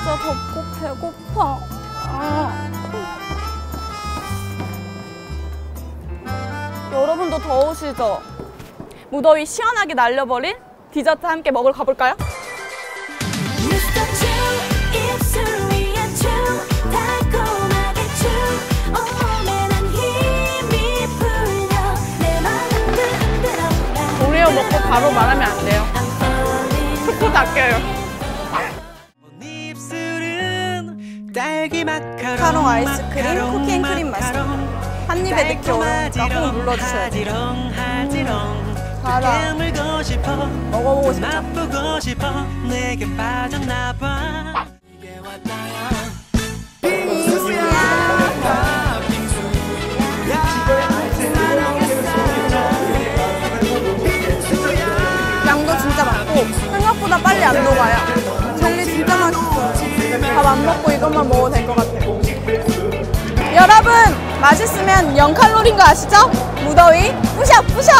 진짜 덥고 배고파. 아. 여러분도 더우시죠? 무더위 시원하게 날려버린 디저트 함께 먹으러 가볼까요? 오레오 먹고 바로 말하면 안 돼요. 초코 닦여요. 딸기 마카롱 마카롱 아이스크림, 마카롱, 쿠키 앤 크림 맛입니다. 한 입에 넣기 어려우니까 꼭 눌러주셔야 돼요. 하지롱 달아. 먹어보고 싶죠? 내게 왔다야 양도 진짜 많고 생각보다 빨리 안 녹아요. 밥 안 먹고 이것만 먹어도 될 것 같아요 여러분 맛있으면 0칼로리인 거 아시죠? 무더위? 뿌셔 뿌셔